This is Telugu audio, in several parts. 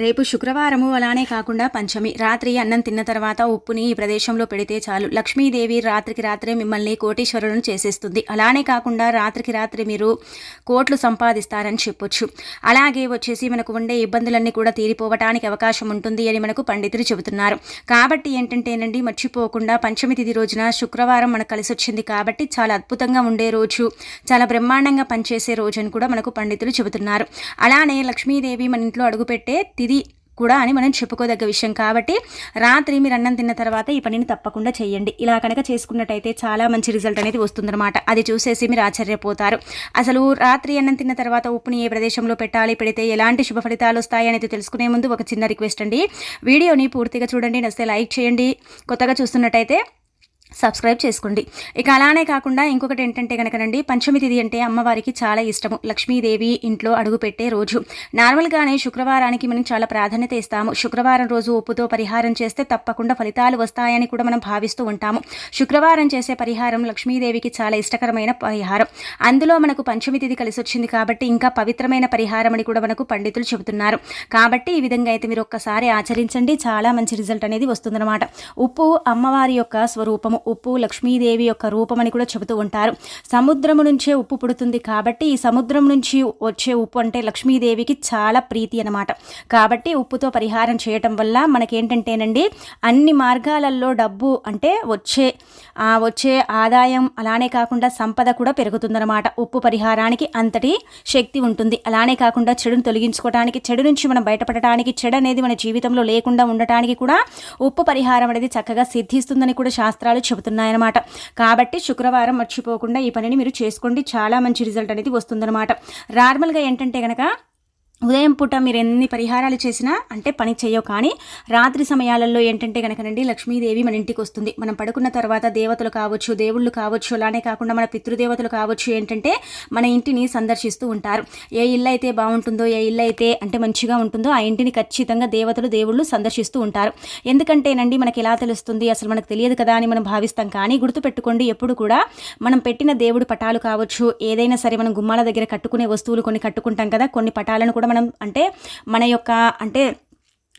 రేపు శుక్రవారము అలానే కాకుండా పంచమి. రాత్రి అన్నం తిన్న తర్వాత ఉప్పుని ఈ ప్రదేశంలో పెడితే చాలు. లక్ష్మీదేవి రాత్రికి రాత్రే మిమ్మల్ని కోటీశ్వరులను చేసేస్తుంది. అలానే కాకుండా రాత్రికి రాత్రి మీరు కోట్లు సంపాదిస్తారని చెప్పొచ్చు. అలాగే వచ్చేసి మనకు ఉండే ఇబ్బందులన్నీ కూడా తీరిపోవటానికి అవకాశం ఉంటుంది అని మనకు పండితులు చెబుతున్నారు. కాబట్టి ఏంటంటేనండి మర్చిపోకుండా పంచమి తిథి రోజున శుక్రవారం మనకు కలిసి వచ్చింది కాబట్టి చాలా అద్భుతంగా ఉండే రోజు చాలా బ్రహ్మాండంగా పనిచేసే రోజు అని కూడా మనకు పండితులు చెబుతున్నారు. అలానే లక్ష్మీదేవి మన ఇంట్లో అడుగుపెట్టే ఇది కూడా అని మనం చెప్పుకోదగ్గ విషయం. కాబట్టి రాత్రి మీరు అన్నం తిన్న తర్వాత ఈ పనిని తప్పకుండా చేయండి. ఇలా కనుక చేసుకున్నట్టయితే చాలా మంచి రిజల్ట్ అనేది వస్తుందన్నమాట. అది చూసేసి మీరు ఆశ్చర్యపోతారు. అసలు రాత్రి అన్నం తిన్న తర్వాత ఉప్పుని ఏ ప్రదేశంలో పెట్టాలి పెడితే ఎలాంటి శుభ ఫలితాలు వస్తాయి అనేది తెలుసుకునే ముందు ఒక చిన్న రిక్వెస్ట్ అండి. వీడియోని పూర్తిగా చూడండి. నచ్చితే లైక్ చేయండి. కొత్తగా చూస్తున్నట్టయితే సబ్స్క్రైబ్ చేసుకోండి. ఇక అలానే కాకుండా ఇంకొకటి ఏంటంటే కనుకనండి పంచమి తిథి అంటే అమ్మవారికి చాలా ఇష్టము. లక్ష్మీదేవి ఇంట్లో అడుగుపెట్టే రోజు. నార్మల్గానే శుక్రవారానికి మనం చాలా ప్రాధాన్యత ఇస్తాము. శుక్రవారం రోజు ఉప్పుతో పరిహారం చేస్తే తప్పకుండా ఫలితాలు వస్తాయని కూడా మనం భావిస్తూ ఉంటాము. శుక్రవారం చేసే పరిహారం లక్ష్మీదేవికి చాలా ఇష్టకరమైన పరిహారం. అందులో మనకు పంచమి తిథి కలిసి వచ్చింది కాబట్టి ఇంకా పవిత్రమైన పరిహారం అని కూడా మనకు పండితులు చెబుతున్నారు. కాబట్టి ఈ విధంగా అయితే మీరు ఒక్కసారి ఆచరించండి. చాలా మంచి రిజల్ట్ అనేది వస్తుందన్నమాట. ఉప్పు అమ్మవారి యొక్క స్వరూపము. ఉప్పు లక్ష్మీదేవి యొక్క రూపమని కూడా చెబుతూ ఉంటారు. సముద్రము నుంచే ఉప్పు పుడుతుంది కాబట్టి ఈ సముద్రం నుంచి వచ్చే ఉప్పు అంటే లక్ష్మీదేవికి చాలా ప్రీతి అనమాట కాబట్టి ఉప్పుతో పరిహారం చేయటం వల్ల మనకేంటంటేనండి అన్ని మార్గాలలో డబ్బు అంటే వచ్చే వచ్చే ఆదాయం అలానే కాకుండా సంపద కూడా పెరుగుతుందన్నమాట. ఉప్పు పరిహారానికి అంతటి శక్తి ఉంటుంది. అలానే కాకుండా చెడును తొలగించుకోవడానికి చెడు నుంచి మనం బయటపడటానికి చెడు అనేది మన జీవితంలో లేకుండా ఉండటానికి కూడా ఉప్పు పరిహారం అనేది చక్కగా సిద్ధిస్తుందని కూడా శాస్త్రాలు చెబుతున్నాయన్నమాట. కాబట్టి శుక్రవారం మర్చిపోకుండా ఈ పనిని మీరు చేసుకోండి. చాలా మంచి రిజల్ట్ అనేది వస్తుందన్నమాట. నార్మల్గా ఏంటంటే కనుక ఉదయం పూట మీరు ఎన్ని పరిహారాలు చేసినా అంటే పని చేయవు కానీ రాత్రి సమయాలలో ఏంటంటే కనుకనండి లక్ష్మీదేవి మన ఇంటికి వస్తుంది. మనం పడుకున్న తర్వాత దేవతలు కావచ్చు దేవుళ్ళు కావచ్చు అలానే కాకుండా మన పితృదేవతలు కావచ్చు ఏంటంటే మన ఇంటిని సందర్శిస్తూ ఉంటారు. ఏ ఇల్లు అయితే బాగుంటుందో ఏ ఇల్లు అయితే అంటే మంచిగా ఉంటుందో ఆ ఇంటిని ఖచ్చితంగా దేవతలు దేవుళ్ళు సందర్శిస్తూ ఉంటారు. ఎందుకంటేనండి మనకి ఎలా తెలుస్తుంది? అసలు మనకు తెలియదు కదా అని మనం భావిస్తాం కానీ గుర్తుపెట్టుకోండి ఎప్పుడు కూడా మనం పెట్టిన దేవుడు పటాలు కావచ్చు ఏదైనా సరే మనం గుమ్మాల దగ్గర కట్టుకునే వస్తువులు కొన్ని కట్టుకుంటాం కదా కొన్ని పటాలను కూడా మనం అంటే మన యొక్క అంటే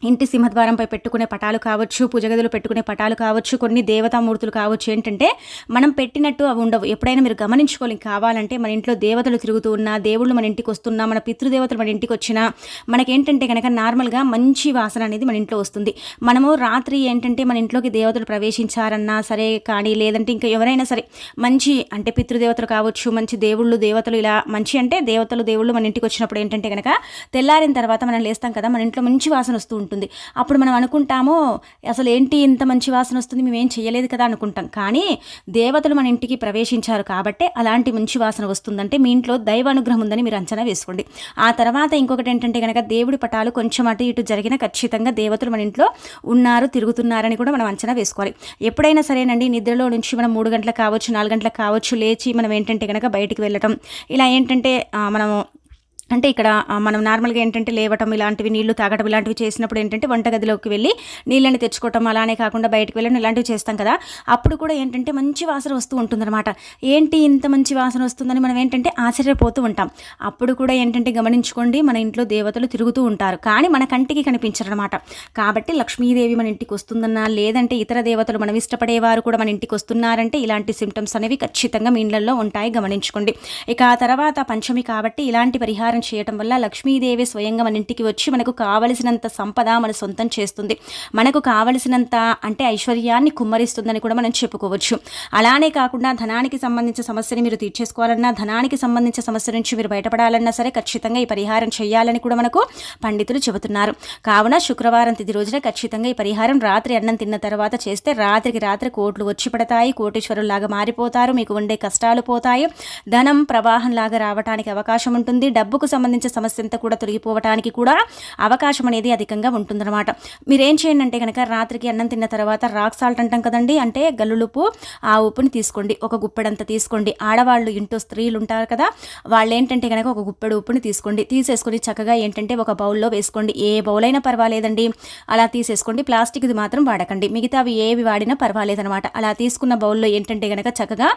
ఇంటి సింహద్వారంపై పెట్టుకునే పటాలు కావచ్చు పూజగదిలో పెట్టుకునే పటాలు కావచ్చు కొన్ని దేవతామూర్తులు కావచ్చు. ఏంటంటే మనం పెట్టినట్టు అవి ఉండవు. ఎప్పుడైనా మీరు గమనించుకోవాలి కావాలంటే మన ఇంట్లో దేవతలు తిరుగుతూ ఉన్నా దేవుళ్ళు మన ఇంటికి వస్తున్నా మన పితృదేవతలు మన ఇంటికి వచ్చినా మనకేంటంటే కనుక నార్మల్గా మంచి వాసన అనేది మన ఇంట్లో వస్తుంది. మనము రాత్రి ఏంటంటే మన ఇంట్లోకి దేవతలు ప్రవేశించారన్నా సరే కానీ లేదంటే ఇంకా ఎవరైనా సరే మంచి అంటే పితృదేవతలు కావచ్చు మంచి దేవుళ్ళు దేవతలు ఇలా మంచి అంటే దేవతలు దేవుళ్ళు మన ఇంటికి వచ్చినప్పుడు ఏంటంటే కనుక తెల్లారిన తర్వాత మనం లేస్తాం కదా మన ఇంట్లో మంచి వాసన వస్తూ ఉంటుంది. అప్పుడు మనం అనుకుంటాము అసలు ఏంటి ఇంత మంచి వాసన వస్తుంది మేమేం చేయలేదు కదా అనుకుంటాం. కానీ దేవతలు మన ఇంటికి ప్రవేశించారు కాబట్టి అలాంటి మంచి వాసన వస్తుందంటే మీ ఇంట్లో దైవ అనుగ్రహం ఉందని మీరు అంచనా వేసుకోండి. ఆ తర్వాత ఇంకొకటి ఏంటంటే కనుక దేవుడి పటాలు కొంచెం అటు ఇటు జరిగిన ఖచ్చితంగా దేవతలు మన ఇంట్లో ఉన్నారు తిరుగుతున్నారని కూడా మనం అంచనా వేసుకోవాలి. ఎప్పుడైనా సరేనండి నిద్రలో నుంచి మనం మూడు గంటలకు కావచ్చు నాలుగు గంటలకు కావచ్చు లేచి మనం ఏంటంటే కనుక బయటికి వెళ్ళటం. ఇలా ఏంటంటే మనము అంటే ఇక్కడ మనం నార్మల్గా ఏంటంటే లేవటం ఇలాంటివి నీళ్ళు తాగటం ఇలాంటివి చేసినప్పుడు ఏంటంటే వంటగదిలోకి వెళ్ళి నీళ్ళని తెచ్చుకోవటం అలానే కాకుండా బయటకు వెళ్ళడం ఇలాంటివి చేస్తాం కదా. అప్పుడు కూడా ఏంటంటే మంచి వాసన వస్తూ ఉంటుందన్నమాట. ఏంటి ఇంత మంచి వాసన వస్తుందని మనం ఏంటంటే ఆశ్చర్యపోతూ ఉంటాం. అప్పుడు కూడా ఏంటంటే గమనించుకోండి మన ఇంట్లో దేవతలు తిరుగుతూ ఉంటారు. కానీ మన కంటికి కనిపించరనమాట కాబట్టి లక్ష్మీదేవి మన ఇంటికి వస్తుందన్నా లేదంటే ఇతర దేవతలు మనం ఇష్టపడేవారు కూడా మన ఇంటికి వస్తున్నారంటే ఇలాంటి సిమ్టమ్స్ అనేవి ఖచ్చితంగా మీ ఇళ్ళలో ఉంటాయి. గమనించుకోండి. ఇక ఆ తర్వాత పంచమి కాబట్టి ఇలాంటి పరిహారం పరిహారం చేయటం వల్ల లక్ష్మీదేవి స్వయంగా మన ఇంటికి వచ్చి మనకు కావలసినంత సంపద మన సొంతం చేస్తుంది. మనకు కావలసినంత అంటే ఐశ్వర్యాన్ని కుమ్మరిస్తుందని కూడా మనం చెప్పుకోవచ్చు. అలానే కాకుండా ధనానికి సంబంధించిన సమస్యని మీరు తీర్చేసుకోవాలన్నా ధనానికి సంబంధించిన సమస్య నుంచి మీరు బయటపడాలన్నా సరే ఖచ్చితంగా ఈ పరిహారం చేయాలని కూడా మనకు పండితులు చెబుతున్నారు. కావున శుక్రవారం తిది రోజున ఖచ్చితంగా ఈ పరిహారం రాత్రి అన్నం తిన్న తర్వాత చేస్తే రాత్రికి రాత్రి కోట్లు వచ్చి పడతాయి కోటీశ్వరులాగా మారిపోతారు మీకు ఉండే కష్టాలు పోతాయి ధనం ప్రవాహం లాగా రావడానికి అవకాశం ఉంటుంది డబ్బుకు సంబంధించిన సమస్య అంతా కూడా తొలగిపోవటానికి కూడా అవకాశం అనేది అధికంగా ఉంటుందన్నమాట. మీరేం చేయండి అంటే కనుక రాత్రికి అన్నం తిన్న తర్వాత రాక్ సాల్ట్ అంటాం కదండి అంటే గల్లులుపు ఆ ఉప్పుని తీసుకోండి. ఒక గుప్పెడంత తీసుకోండి. ఆడవాళ్ళు ఇంట్లో స్త్రీలు ఉంటారు కదా వాళ్ళు ఏంటంటే కనుక ఒక గుప్పెడు ఉప్పుని తీసుకోండి. తీసేసుకొని చక్కగా ఏంటంటే ఒక బౌల్లో వేసుకోండి. ఏ బౌల్ అయినా పర్వాలేదండి. అలా తీసేసుకోండి. ప్లాస్టిక్ది మాత్రం వాడకండి. మిగతా అవి ఏవి వాడినా పర్వాలేదనమాట అలా తీసుకున్న బౌల్లో ఏంటంటే కనుక చక్కగా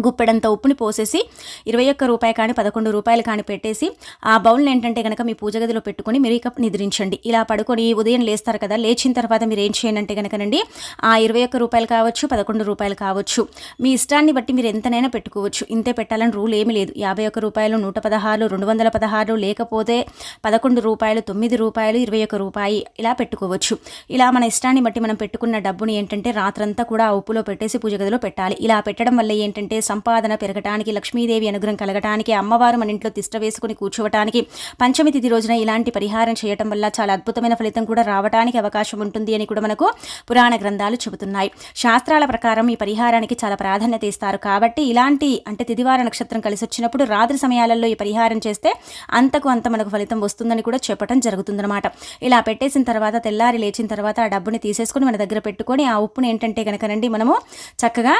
గుప్పెడంత ఉప్పుని పోసేసి ఇరవై ఒక్క రూపాయి కానీ పదకొండు రూపాయలు కానీ పెట్టేసి ఆ బౌల్ని ఏంటంటే కనుక మీ పూజ గదిలో పెట్టుకొని మీరు ఇక నిద్రించండి. ఇలా పడుకొని ఉదయం లేస్తారు కదా లేచిన తర్వాత మీరు ఏం చేయండి కనుకనండి ఆ ఇరవై ఒక్క రూపాయలు కావచ్చు పదకొండు రూపాయలు కావచ్చు మీ ఇష్టాన్ని బట్టి మీరు ఎంతనైనా పెట్టుకోవచ్చు. ఇంతే పెట్టాలని రూల్ ఏమీ లేదు. యాభై ఒక్క రూపాయలు నూట పదహారు రెండు వందల పదహారు లేకపోతే పదకొండు రూపాయలు తొమ్మిది రూపాయలు ఇరవై ఒక్క రూపాయి ఇలా పెట్టుకోవచ్చు. ఇలా మన ఇష్టాన్ని బట్టి మనం పెట్టుకున్న డబ్బుని ఏంటంటే రాత్రంతా కూడా ఆ ఉప్పులో పెట్టేసి పూజ గదిలో పెట్టాలి. ఇలా పెట్టడం వల్ల ఏంటంటే సంపాదన పెరగటానికి లక్ష్మీదేవి అనుగ్రహం కలగటానికి అమ్మవారు మన ఇంట్లో తిష్ట వేసుకుని కూర్చోవటానికి పంచమి తిథి రోజున ఇలాంటి పరిహారం చేయటం వల్ల చాలా అద్భుతమైన ఫలితం కూడా రావడానికి అవకాశం ఉంటుంది అని కూడా మనకు పురాణ గ్రంథాలు చెబుతున్నాయి. శాస్త్రాల ప్రకారం ఈ పరిహారానికి చాలా ప్రాధాన్యత ఇస్తారు. కాబట్టి ఇలాంటి అంటే తిదివార నక్షత్రం కలిసి వచ్చినప్పుడు రాత్రి సమయాలలో ఈ పరిహారం చేస్తే అంతకు అంత మనకు ఫలితం వస్తుందని కూడా చెప్పడం జరుగుతుందన్నమాట. ఇలా పెట్టేసిన తర్వాత తెల్లారి లేచిన తర్వాత ఆ డబ్బుని తీసేసుకొని మన దగ్గర పెట్టుకొని ఆ ఉప్పుని ఏంటంటే కనుకనండి మనము చక్కగా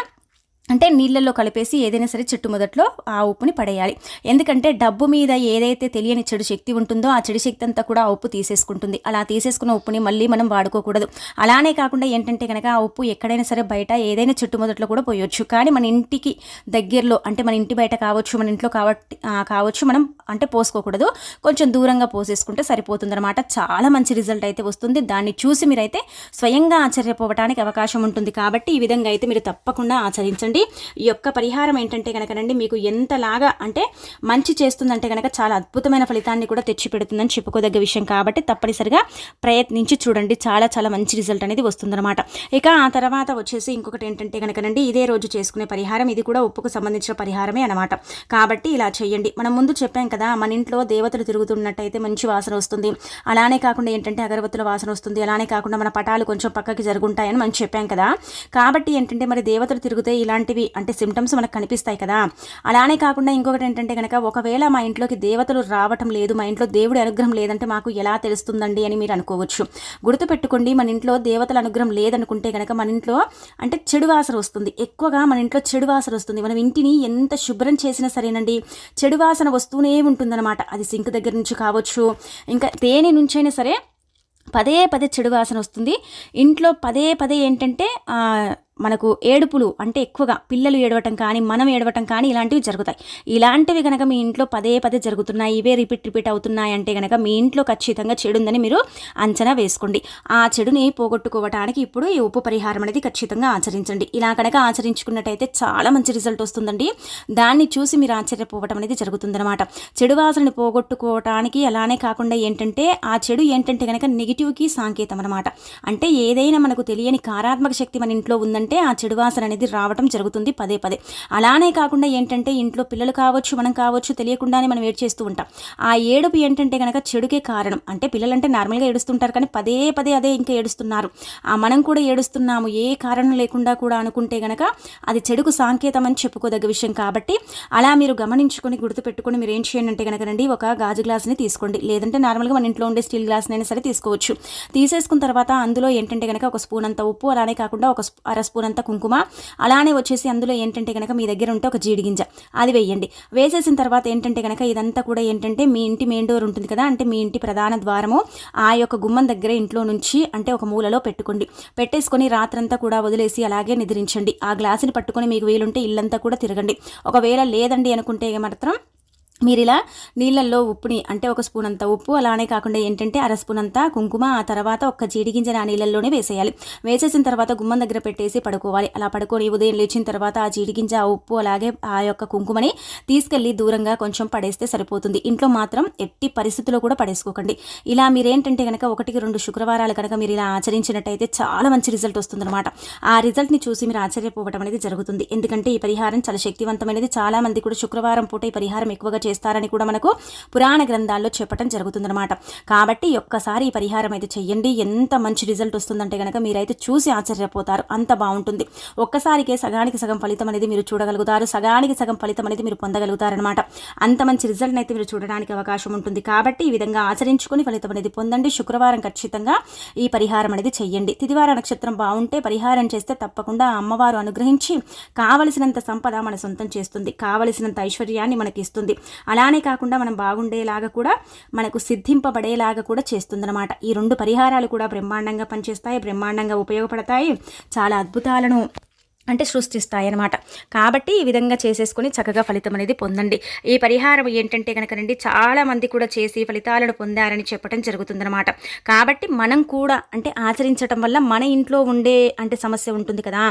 అంటే నీళ్ళల్లో కలిపేసి ఏదైనా సరే చెట్టు మొదట్లో ఆ ఉప్పుని పడేయాలి. ఎందుకంటే డబ్బు మీద ఏదైతే తెలియని చెడు శక్తి ఉంటుందో ఆ చెడు శక్తి అంతా కూడా ఆ ఉప్పు తీసేసుకుంటుంది. అలా తీసేసుకున్న ఉప్పుని మళ్ళీ మనం వాడుకోకూడదు. అలానే కాకుండా ఏంటంటే కనుక ఆ ఉప్పు ఎక్కడైనా సరే బయట ఏదైనా చెట్టు మొదట్లో కూడా పోయొచ్చు. కానీ మన ఇంటికి దగ్గరలో అంటే మన ఇంటి బయట కావచ్చు మన ఇంట్లో కాబట్టి కావచ్చు మనం అంటే పోసుకోకూడదు. కొంచెం దూరంగా పోసేసుకుంటే సరిపోతుంది అనమాట చాలా మంచి రిజల్ట్ అయితే వస్తుంది. దాన్ని చూసి మీరైతే స్వయంగా ఆశ్చర్యపోవడానికి అవకాశం ఉంటుంది. కాబట్టి ఈ విధంగా అయితే మీరు తప్పకుండా ఆచరించండి. ఈ యొక్క పరిహారం ఏంటంటే కనుకనండి మీకు ఎంతలాగా అంటే మంచి చేస్తుందంటే కనుక చాలా అద్భుతమైన ఫలితాన్ని కూడా తెచ్చిపెడుతుందని చెప్పుకోదగ్గ విషయం కాబట్టి తప్పనిసరిగా ప్రయత్నించి చూడండి. చాలా చాలా మంచి రిజల్ట్ అనేది వస్తుందన్నమాట. ఇక ఆ తర్వాత వచ్చేసి ఇంకొకటి ఏంటంటే కనుకనండి ఇదే రోజు చేసుకునే పరిహారం. ఇది కూడా ఉప్పుకు సంబంధించిన పరిహారమే అనమాట కాబట్టి ఇలా చేయండి. మనం ముందు చెప్పాం కదా మన ఇంట్లో దేవతలు తిరుగుతున్నట్టయితే మంచి వాసన వస్తుంది. అలానే కాకుండా ఏంటంటే అగరబత్తుల వాసన వస్తుంది. అలానే కాకుండా మన పటాలు కొంచెం పక్కకి జరుగుంటాయని మనం చెప్పాం కదా. కాబట్టి ఏంటంటే మరి దేవతలు తిరిగితే ఇలాంటివి అంటే సిమ్టమ్స్ మనకు కనిపిస్తాయి కదా. అలానే కాకుండా ఇంకొకటి ఏంటంటే కనుక ఒకవేళ మా ఇంట్లోకి దేవతలు రావటం లేదు మా ఇంట్లో దేవుడి అనుగ్రహం లేదంటే మాకు ఎలా తెలుస్తుందండి అని మీరు అనుకోవచ్చు. గుర్తుపెట్టుకోండి మన ఇంట్లో దేవతల అనుగ్రహం లేదనుకుంటే కనుక మన ఇంట్లో అంటే చెడు వాసన వస్తుంది. ఎక్కువగా మన ఇంట్లో చెడు వాసన వస్తుంది. మనం ఇంటిని ఎంత శుభ్రం చేసినా సరేనండి చెడు వాసన వస్తూనే ఉంటుందన్నమాట. అది సింక్ దగ్గర నుంచి కావచ్చు ఇంకా దేని నుంచైనా సరే పదే పదే చెడు వాసన వస్తుంది. ఇంట్లో పదే పదే ఏంటంటే మనకు ఏడుపులు అంటే ఎక్కువగా పిల్లలు ఏడవటం కానీ మనం ఏడవటం కానీ ఇలాంటివి జరుగుతాయి. ఇలాంటివి కనుక మీ ఇంట్లో పదే పదే జరుగుతున్నాయి ఇవే రిపీట్ రిపీట్ అవుతున్నాయి అంటే కనుక మీ ఇంట్లో ఖచ్చితంగా చెడు ఉందని మీరు అంచనా వేసుకోండి. ఆ చెడుని పోగొట్టుకోవటానికి ఇప్పుడు ఈ ఉప్పు పరిహారం అనేది ఖచ్చితంగా ఆచరించండి. ఇలా కనుక ఆచరించుకున్నట్టయితే చాలా మంచి రిజల్ట్ వస్తుందండి. దాన్ని చూసి మీరు ఆశ్చర్యపోవటం అనేది జరుగుతుందనమాట చెడు వాసనని పోగొట్టుకోవటానికి అలానే కాకుండా ఏంటంటే ఆ చెడు ఏంటంటే కనుక నెగిటివ్కి సాంకేతం అనమాట అంటే ఏదైనా మనకు తెలియని కారాత్మక శక్తి మన ఇంట్లో ఉందంటే ఏంటంటే ఆ చెడు వాసన అనేది రావటం జరుగుతుంది పదే పదే. అలానే కాకుండా ఏంటంటే ఇంట్లో పిల్లలు కావచ్చు మనం కావచ్చు తెలియకుండానే మనం ఏడు చేస్తూ ఉంటాం. ఆ ఏడుపు ఏంటంటే కనుక చెడుకే కారణం. అంటే పిల్లలంటే నార్మల్గా ఏడుస్తుంటారు కానీ పదే పదే అదే ఇంకా ఏడుస్తున్నారు. ఆ మనం కూడా ఏడుస్తున్నాము. ఏ కారణం లేకుండా కూడా అనుకుంటే గనక అది చెడుకు సాంకేతం అని చెప్పుకోదగ్గ విషయం కాబట్టి అలా మీరు గమనించుకొని గుర్తుపెట్టుకొని మీరు ఏం చేయండి అంటే కనుక రండి ఒక గాజు గ్లాస్ని తీసుకోండి. లేదంటే నార్మల్గా మన ఇంట్లో ఉండే స్టీల్ గ్లాస్నైనా సరే తీసుకోవచ్చు. తీసేసుకున్న తర్వాత అందులో ఏంటంటే కనుక ఒక స్పూన్ అంత ఉప్పు అలానే కాకుండా ఒక అర స్పూన్ అంతా కుంకుమ. అలానే వచ్చేసి అందులో ఏంటంటే కనుక మీ దగ్గర ఉంటే ఒక జీడి గింజ అది వేయండి. వేసేసిన తర్వాత ఏంటంటే కనుక ఇదంతా కూడా ఏంటంటే మీ ఇంటి మెయిన్ డోర్ ఉంటుంది కదా అంటే మీ ఇంటి ప్రధాన ద్వారము. ఆ యొక్క గుమ్మం దగ్గర ఇంట్లో నుంచి అంటే ఒక మూలలో పెట్టుకోండి. పెట్టేసుకొని రాత్రంతా కూడా వదిలేసి అలాగే నిద్రించండి. ఆ గ్లాసుని పట్టుకొని మీకు వీలుంటే ఇల్లంతా కూడా తిరగండి. ఒకవేళ లేదండి అనుకుంటే మాత్రం మీరు ఇలా నీళ్ళల్లో ఉప్పుని అంటే ఒక స్పూన్ అంత ఉప్పు అలానే కాకుండా ఏంటంటే అర స్పూన్ అంతా కుంకుమ ఆ తర్వాత ఒక జీడిగింజ ఆ నీళ్ళల్లోనే వేసేయాలి. వేసేసిన తర్వాత గుమ్మం దగ్గర పెట్టేసి పడుకోవాలి. అలా పడుకొని ఉదయం లేచిన తర్వాత ఆ జీడిగింజ ఆ ఉప్పు అలాగే ఆ యొక్క కుంకుమని తీసుకెళ్ళి దూరంగా కొంచెం పడేస్తే సరిపోతుంది. ఇంట్లో మాత్రం ఎట్టి పరిస్థితుల్లో కూడా పడేసుకోకండి. ఇలా మీరేంటంటే కనుక ఒకటికి రెండు శుక్రవారాలు కనుక మీరు ఇలా ఆచరించినట్టయితే చాలా మంచి రిజల్ట్ వస్తుందన్నమాట. ఆ రిజల్ట్ని చూసి మీరు ఆశ్చర్యపోవడం అనేది జరుగుతుంది. ఎందుకంటే ఈ పరిహారం చాలా శక్తివంతమైనది. చాలా మంది కూడా శుక్రవారం పూట ఈ పరిహారం ఎక్కువగా చేస్తారని కూడా మనకు పురాణ గ్రంథాల్లో చెప్పడం జరుగుతుందన్నమాట. కాబట్టి ఒక్కసారి ఈ పరిహారం అయితే చెయ్యండి. ఎంత మంచి రిజల్ట్ వస్తుందంటే కనుక మీరైతే చూసి ఆశ్చర్యపోతారు. అంత బాగుంటుంది. ఒక్కసారికే సగానికి సగం ఫలితం అనేది మీరు చూడగలుగుతారు. సగానికి సగం ఫలితం అనేది మీరు పొందగలుగుతారనమాట అంత మంచి రిజల్ట్ అయితే మీరు చూడడానికి అవకాశం ఉంటుంది. కాబట్టి ఈ విధంగా ఆచరించుకుని ఫలితం అనేది పొందండి. శుక్రవారం ఖచ్చితంగా ఈ పరిహారం అనేది చెయ్యండి. తిదివార నక్షత్రం బాగుంటే పరిహారం చేస్తే తప్పకుండా అమ్మవారు అనుగ్రహించి కావలసినంత సంపద మన సొంతం చేస్తుంది. కావలసినంత ఐశ్వర్యాన్ని మనకి ఇస్తుంది అలానే కాకుండా మనం బాగుండేలాగా కూడా మనకు సిద్ధింపబడేలాగా కూడా చేస్తుందన్నమాట. ఈ రెండు పరిహారాలు కూడా బ్రహ్మాండంగా పనిచేస్తాయి బ్రహ్మాండంగా ఉపయోగపడతాయి. చాలా అద్భుతాలను అంటే సృష్టిస్తాయి అనమాట కాబట్టి ఈ విధంగా చేసేసుకొని చక్కగా ఫలితం అనేది పొందండి. ఈ పరిహారం ఏంటంటే కనుకనండి చాలామంది కూడా చేసి ఫలితాలను పొందారని చెప్పడం జరుగుతుందన్నమాట. కాబట్టి మనం కూడా అంటే ఆచరించడం వల్ల మన ఇంట్లో ఉండే అంటే సమస్య ఉంటుంది కదా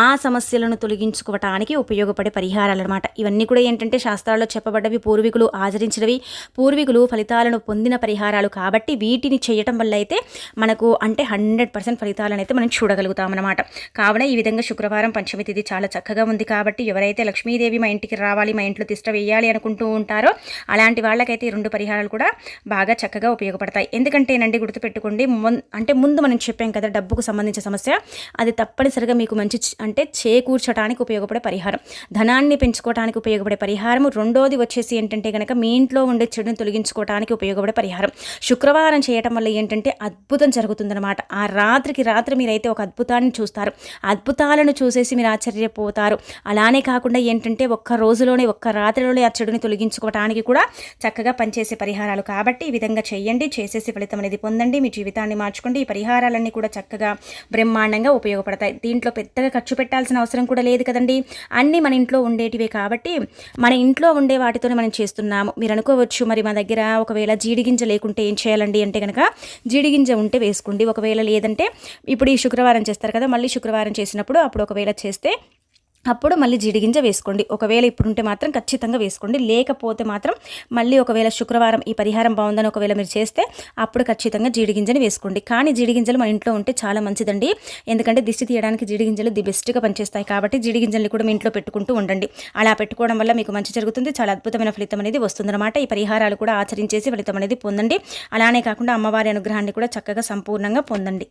ఆ సమస్యలను తొలగించుకోవటానికి ఉపయోగపడే పరిహారాలు అనమాట ఇవన్నీ కూడా ఏంటంటే శాస్త్రాల్లో చెప్పబడ్డవి పూర్వీకులు ఆచరించినవి. పూర్వీకులు ఫలితాలను పొందిన పరిహారాలు కాబట్టి వీటిని చేయటం వల్ల అయితే మనకు అంటే హండ్రెడ్ పర్సెంట్ ఫలితాలను అయితే మనం చూడగలుగుతామన్నమాట. కావున ఈ విధంగా శుక్రవారం పంచమి తిథి చాలా చక్కగా ఉంది కాబట్టి ఎవరైతే లక్ష్మీదేవి మా ఇంటికి రావాలి మా ఇంట్లో తిష్ట వేయాలి అనుకుంటూ ఉంటారో అలాంటి వాళ్ళకైతే ఈ రెండు పరిహారాలు కూడా బాగా చక్కగా ఉపయోగపడతాయి. ఎందుకంటేనండి గుర్తుపెట్టుకోండి అంటే ముందు మనం చెప్పాం కదా డబ్బుకు సంబంధించిన సమస్య అది తప్పనిసరిగా మీకు మంచి అంటే చేకూర్చడానికి ఉపయోగపడే పరిహారం. ధనాన్ని పెంచుకోవడానికి ఉపయోగపడే పరిహారం రెండోది వచ్చేసి ఏంటంటే కనుక మీ ఇంట్లో ఉండే చెడుని తొలగించుకోవడానికి ఉపయోగపడే పరిహారం. శుక్రవారం చేయటం వల్ల ఏంటంటే అద్భుతం జరుగుతుందన్నమాట. ఆ రాత్రికి రాత్రి మీరైతే ఒక అద్భుతాన్ని చూస్తారు. అద్భుతాలను చూసేసి చూసి మీరు ఆశ్చర్యపోతారు. అలానే కాకుండా ఏంటంటే ఒక్క రోజులోనే ఒక్క రాత్రిలోనే ఆ చెడుని తొలగించుకోవడానికి కూడా చక్కగా పనిచేసే పరిహారాలు. కాబట్టి ఈ విధంగా చేయండి. చేసేసి ఫలితం అనేది పొందండి. మీ జీవితాన్ని మార్చుకోండి. ఈ పరిహారాలన్నీ కూడా చక్కగా బ్రహ్మాండంగా ఉపయోగపడతాయి. దీంట్లో పెద్దగా ఖర్చు పెట్టాల్సిన అవసరం కూడా లేదు కదండి. అన్నీ మన ఇంట్లో ఉండేటివే కాబట్టి మన ఇంట్లో ఉండే వాటితోనే మనం చేస్తున్నాము. మీరు అనుకోవచ్చు మరి మా దగ్గర ఒకవేళ జీడిగింజ లేకుంటే ఏం చేయాలండి అంటే కనుక జీడిగింజ ఉంటే వేసుకోండి. ఒకవేళ లేదంటే ఇప్పుడు ఈ శుక్రవారం చేస్తారు కదా మళ్ళీ శుక్రవారం చేసినప్పుడు అప్పుడు ఒకవేళ చేస్తే అప్పుడు మళ్ళీ జిడిగింజ వేసుకోండి. ఒకవేళ ఇప్పుడుంటే మాత్రం ఖచ్చితంగా వేసుకోండి. లేకపోతే మాత్రం మళ్ళీ ఒకవేళ శుక్రవారం ఈ పరిహారం బాగుందని ఒకవేళ మీరు చేస్తే అప్పుడు ఖచ్చితంగా జీడిగింజని వేసుకోండి. కానీ జీడిగింజలు మన ఇంట్లో ఉంటే చాలా మంచిదండి. ఎందుకంటే దిష్టి తీయడానికి జీడిగింజలు ది బెస్ట్గా పనిచేస్తాయి కాబట్టి జీడిగింజల్ని కూడా మీ ఇంట్లో పెట్టుకుంటూ ఉండండి. అలా పెట్టుకోవడం వల్ల మీకు మంచి జరుగుతుంది. చాలా అద్భుతమైన ఫలితం అనేది వస్తుందన్నమాట. ఈ పరిహారాలు కూడా ఆచరించేసి ఫలితం అనేది పొందండి. అలానే కాకుండా అమ్మవారి అనుగ్రహాన్ని కూడా చక్కగా సంపూర్ణంగా పొందండి.